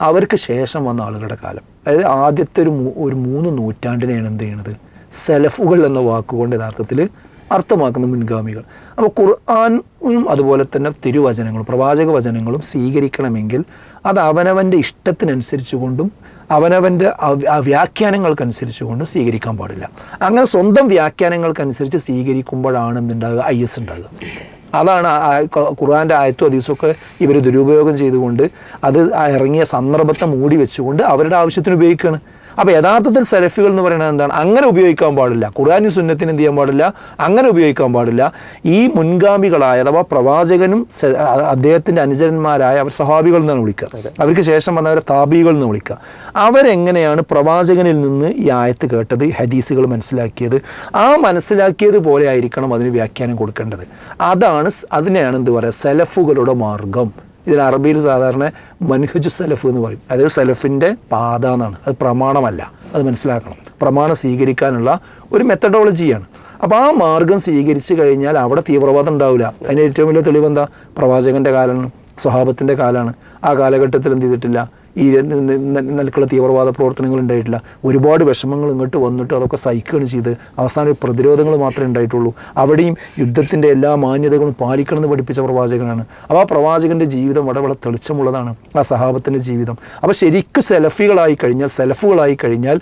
അവർക്ക് ശേഷം വന്ന ആളുകളുടെ കാലം. അതായത് ആദ്യത്തെ ഒരു ഒരു മൂന്ന് നൂറ്റാണ്ടിനെയാണ് എന്ത് ചെയ്യണത്? സെലഫുകൾ എന്ന വാക്കുകൊണ്ട് യഥാർത്ഥത്തിൽ അർത്ഥമാക്കുന്ന മുൻഗാമികൾ. അപ്പോൾ ഖുർആാനും അതുപോലെ തന്നെ തിരുവചനങ്ങളും പ്രവാചക വചനങ്ങളും സ്വീകരിക്കണമെങ്കിൽ അത് അവനവന്റെ ഇഷ്ടത്തിനനുസരിച്ചുകൊണ്ടും അവനവന്റെ വ്യാഖ്യാനങ്ങൾക്കനുസരിച്ച് കൊണ്ടും സ്വീകരിക്കാൻ പാടില്ല. അങ്ങനെ സ്വന്തം വ്യാഖ്യാനങ്ങൾക്കനുസരിച്ച് സ്വീകരിക്കുമ്പോഴാണ് എന്തുണ്ടാകുക? ഐ എസ് ഉണ്ടാകുക. അതാണ് ഖുർആന്റെ ആയത്തും അതീസൊക്കെ ഇവർ ദുരുപയോഗം ചെയ്തുകൊണ്ട് അത് ഇറങ്ങിയ സന്ദർഭത്തെ മൂടി വെച്ചുകൊണ്ട് അവരുടെ ആവശ്യത്തിന് ഉപയോഗിക്കുകയാണ്. അപ്പോൾ യഥാർത്ഥത്തിൽ സെലഫികൾ എന്ന് പറയുന്നത് എന്താണ്? അങ്ങനെ ഉപയോഗിക്കാൻ പാടില്ല. ഖുർആാനി സുന്നത്തിന് എന്ത് ചെയ്യാൻ പാടില്ല? അങ്ങനെ ഉപയോഗിക്കാൻ പാടില്ല. ഈ മുൻഗാമികളായ അഥവാ പ്രവാചകനും അദ്ദേഹത്തിന്റെ അദ്ദേഹത്തിന്റെ അനുചരന്മാരായ അവർ സഹാബികൾ എന്നാണ് വിളിക്കുക. അവർക്ക് ശേഷം വന്നവരെ താബികൾ എന്ന് വിളിക്കുക. അവരെങ്ങനെയാണ് പ്രവാചകനിൽ നിന്ന് ഈ ആയത്ത് കേട്ടത് ഹദീസുകൾ മനസ്സിലാക്കിയത്? ആ മനസ്സിലാക്കിയത് പോലെ ആയിരിക്കണം അതിന് വ്യാഖ്യാനം കൊടുക്കേണ്ടത്. അതാണ് അതിനെയാണ് എന്ത് പറയുക? സെലഫുകളുടെ മാർഗം. ഇതിൽ അറബിയിൽ സാധാരണ മൻഹജു സലഫ് എന്ന് പറയും. അതായത് സലഫിന്റെ പാത എന്നാണ്. അത് പ്രമാണമല്ല. അത് മനസ്സിലാക്കണം. പ്രമാണം സ്വീകരിക്കാനുള്ള ഒരു മെത്തഡോളജിയാണ് അപ്പോൾ ആ മാർഗം സ്വീകരിച്ചു കഴിഞ്ഞാൽ അവിടെ തീവ്രവാദം ഉണ്ടാവില്ല. അതിന് ഏറ്റവും വലിയ തെളിവ് എന്താ? പ്രവാചകന്റെ കാലമാണ്. സ്വഹാബത്തിന്റെ കാലമാണ്. ആ കാലഘട്ടത്തിൽ എന്ത് ചെയ്തിട്ടില്ല? ഈ നിലക്കുള്ള തീവ്രവാദ പ്രവർത്തനങ്ങൾ ഉണ്ടായിട്ടില്ല. ഒരുപാട് വിഷമങ്ങൾ ഇങ്ങോട്ട് വന്നിട്ട് അതൊക്കെ സഹിക്കുകയാണ് ചെയ്ത്. അവസാനം പ്രതിരോധങ്ങൾ മാത്രമേ ഉണ്ടായിട്ടുള്ളൂ. അവിടെയും യുദ്ധത്തിന്റെ എല്ലാ മാന്യതകളും പാലിക്കണമെന്ന് പഠിപ്പിച്ച പ്രവാചകനാണ്. അപ്പോൾ ആ പ്രവാചകന്റെ ജീവിതം വളരെ വളരെ തെളിച്ചമുള്ളതാണ്. ആ സഹാബത്തിന്റെ ജീവിതം. അപ്പോൾ ശരിക്കും സെലഫികളായി കഴിഞ്ഞാൽ സെലഫുകളായി കഴിഞ്ഞാൽ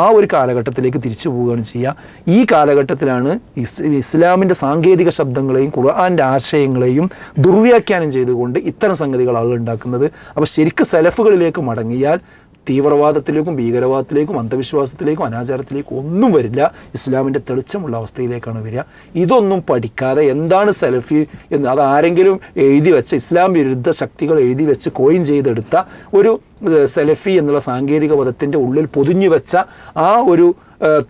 ആ ഒരു കാലഘട്ടത്തിലേക്ക് തിരിച്ചു പോവുകയാണ് ചെയ്യുക. ഈ കാലഘട്ടത്തിലാണ് ഇസ് ഇസ്ലാമിന്റെ സാങ്കേതിക ശബ്ദങ്ങളെയും ഖുർആാന്റെ ആശയങ്ങളെയും ദുർവ്യാഖ്യാനം ചെയ്തുകൊണ്ട് ഇത്തരം സംഗതികൾ ആളുകൾ ഉണ്ടാക്കുന്നത്. അപ്പോൾ ശരിക്കും സെലഫുകളിലേക്ക് മടങ്ങിയാൽ തീവ്രവാദത്തിലേക്കും ഭീകരവാദത്തിലേക്കും അന്ധവിശ്വാസത്തിലേക്കും അനാചാരത്തിലേക്കും ഒന്നും വരില്ല. ഇസ്ലാമിന്റെ തെളിച്ചമുള്ള അവസ്ഥയിലേക്കാണ് വരിക. ഇതൊന്നും പഠിക്കാതെ എന്താണ് സെലഫി എന്ന് അത് ആരെങ്കിലും എഴുതി വെച്ച ഇസ്ലാം വിരുദ്ധ ശക്തികൾ എഴുതി വെച്ച് കോയിൻ ചെയ്തെടുത്ത ഒരു സെലഫി എന്നുള്ള സാങ്കേതിക പദത്തിന്റെ ഉള്ളിൽ പൊതിഞ്ഞു വെച്ച ആ ഒരു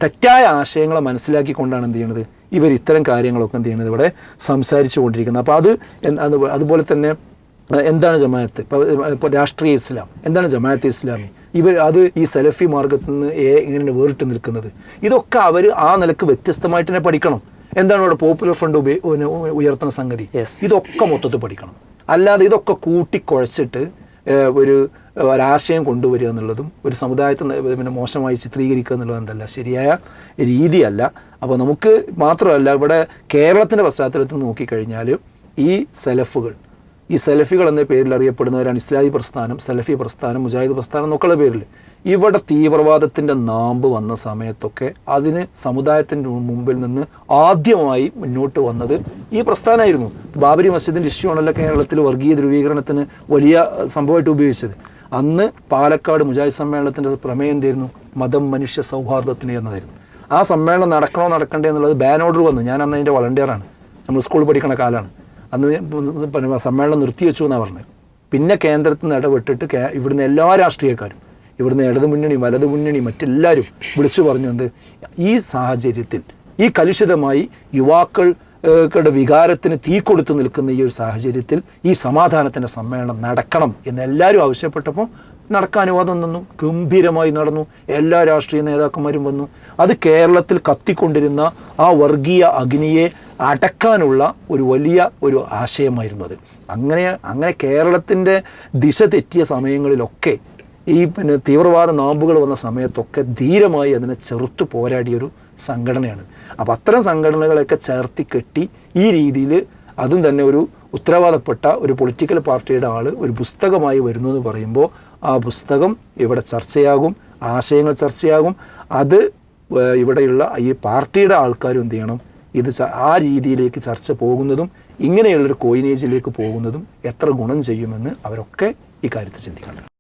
തെറ്റായ ആശയങ്ങളെ മനസ്സിലാക്കിക്കൊണ്ടാണ് എന്ത് ചെയ്യണത്? ഇവർ ഇത്തരം കാര്യങ്ങളൊക്കെ എന്ത് ചെയ്യണത് ഇവിടെ സംസാരിച്ചു കൊണ്ടിരിക്കുന്നത്. അപ്പോൾ അത് അതുപോലെ തന്നെ എന്താണ് ജമാഅത്ത്? ഇപ്പോൾ രാഷ്ട്രീയ ഇസ്ലാം. എന്താണ് ജമാഅത്ത് ഇസ്ലാമി? ഇവർ അത് ഈ സെലഫി മാർഗത്തിൽ നിന്ന് ഇങ്ങനെ വേറിട്ട് നിൽക്കുന്നത്. ഇതൊക്കെ അവർ ആ നിലയ്ക്ക് വ്യത്യസ്തമായിട്ട് തന്നെ പഠിക്കണം. എന്താണ് ഇവിടെ പോപ്പുലർ ഫ്രണ്ട് ഉയർത്തുന്ന സംഗതി? ഇതൊക്കെ മൊത്തത്തിൽ പഠിക്കണം. അല്ലാതെ ഇതൊക്കെ കൂട്ടിക്കുഴച്ചിട്ട് ഒരു ഒരാശയം കൊണ്ടുവരിക എന്നുള്ളതും ഒരു സമുദായത്തെ പിന്നെ മോശമായി ചിത്രീകരിക്കുക എന്നുള്ളത് എന്തല്ല. ശരിയായ രീതിയല്ല. അപ്പോൾ നമുക്ക് മാത്രമല്ല ഇവിടെ കേരളത്തിന്റെ പശ്ചാത്തലത്തിൽ നോക്കിക്കഴിഞ്ഞാൽ ഈ സെലഫുകൾ ഈ സെലഫികൾ എന്ന പേരിൽ അറിയപ്പെടുന്നവരാണ് ഇസ്ലാമി പ്രസ്ഥാനം സെലഫി പ്രസ്ഥാനം മുജാഹിദ് പ്രസ്ഥാനം എന്നൊക്കെയുള്ള പേരിൽ ഇവിടെ തീവ്രവാദത്തിന്റെ നാമ്പ് വന്ന സമയത്തൊക്കെ അതിന് സമുദായത്തിന്റെ മുമ്പിൽ നിന്ന് ആദ്യമായി മുന്നോട്ട് വന്നത് ഈ പ്രസ്ഥാനമായിരുന്നു ബാബരി മസ്ജിദിന്റെ ഇഷ്യൂ ആണല്ലോ കേരളത്തിൽ വർഗീയ ധ്രുവീകരണത്തിന് വലിയ സംഭവമായിട്ട് ഉപയോഗിച്ചത്. അന്ന് പാലക്കാട് മുജാഹിദ് സമ്മേളനത്തിന്റെ പ്രമേയം എന്തായിരുന്നു? മതം മനുഷ്യ സൗഹാർദ്ദത്തിന് എന്നതായിരുന്നു. ആ സമ്മേളനം നടക്കണോ നടക്കണ്ടേ എന്നുള്ളത് ബാൻ ഓർഡർ വന്നു. ഞാൻ അന്ന് അതിന്റെ വളണ്ടിയറാണ്. നമ്മൾ സ്കൂളിൽ പഠിക്കണ കാലമാണ് അന്ന് പിന്നെ സമ്മേളനം നിർത്തിവെച്ചു എന്നാണ് പറഞ്ഞത്. പിന്നെ കേന്ദ്രത്തിൽ നിന്ന് ഇടപെട്ടിട്ട് ഇവിടുന്ന് എല്ലാ രാഷ്ട്രീയക്കാരും ഇവിടുന്ന് ഇടതു മുന്നണി വലതു മുന്നണി മറ്റെല്ലാവരും വിളിച്ചു പറഞ്ഞു ഈ സാഹചര്യത്തിൽ ഈ കലുഷിതമായി യുവാക്കൾ വികാരത്തിന് തീ കൊടുത്തു നിൽക്കുന്ന ഈ ഒരു സാഹചര്യത്തിൽ ഈ സമാധാനത്തിന്റെ സമ്മേളനം നടക്കണം എന്ന് എല്ലാവരും ആവശ്യപ്പെട്ടപ്പോൾ നടക്കാൻ തന്നു. ഗംഭീരമായി നടന്നു. എല്ലാ രാഷ്ട്രീയ നേതാക്കന്മാരും വന്നു. അത് കേരളത്തിൽ കത്തിക്കൊണ്ടിരുന്ന ആ വർഗീയ അഗ്നിയെ അടക്കാനുള്ള ഒരു വലിയ ഒരു ആശയമായിരുന്നു അത്. അങ്ങനെ അങ്ങനെ കേരളത്തിന്റെ ദിശ തെറ്റിയ സമയങ്ങളിലൊക്കെ ഈ പിന്നെ തീവ്രവാദ നാമ്പുകൾ വന്ന സമയത്തൊക്കെ ധീരമായി അതിനെ ചെറുത്തു പോരാടിയൊരു സംഘടനയാണ്. അപ്പോൾ അത്തരം സംഘടനകളെയൊക്കെ ചേർത്തി കെട്ടി ഈ രീതിയിൽ അതും തന്നെ ഒരു ഉത്തരവാദപ്പെട്ട ഒരു പൊളിറ്റിക്കൽ പാർട്ടിയുടെ ആൾ ഒരു പുസ്തകമായി വരുന്നു എന്ന് പറയുമ്പോൾ ആ പുസ്തകം ഇവിടെ ചർച്ചയാകും ആശയങ്ങൾ ചർച്ചയാകും. അത് ഇവിടെയുള്ള ഈ പാർട്ടിയുടെ ആൾക്കാരും എന്ത് ചെയ്യണം? ഇത് ആ രീതിയിലേക്ക് ചർച്ച പോകുന്നതും ഇങ്ങനെയുള്ളൊരു കോയിനേജിലേക്ക് പോകുന്നതും എത്ര ഗുണം ചെയ്യുമെന്ന് അവരൊക്കെ ഈ കാര്യത്തിൽ ചിന്തിക്കണം.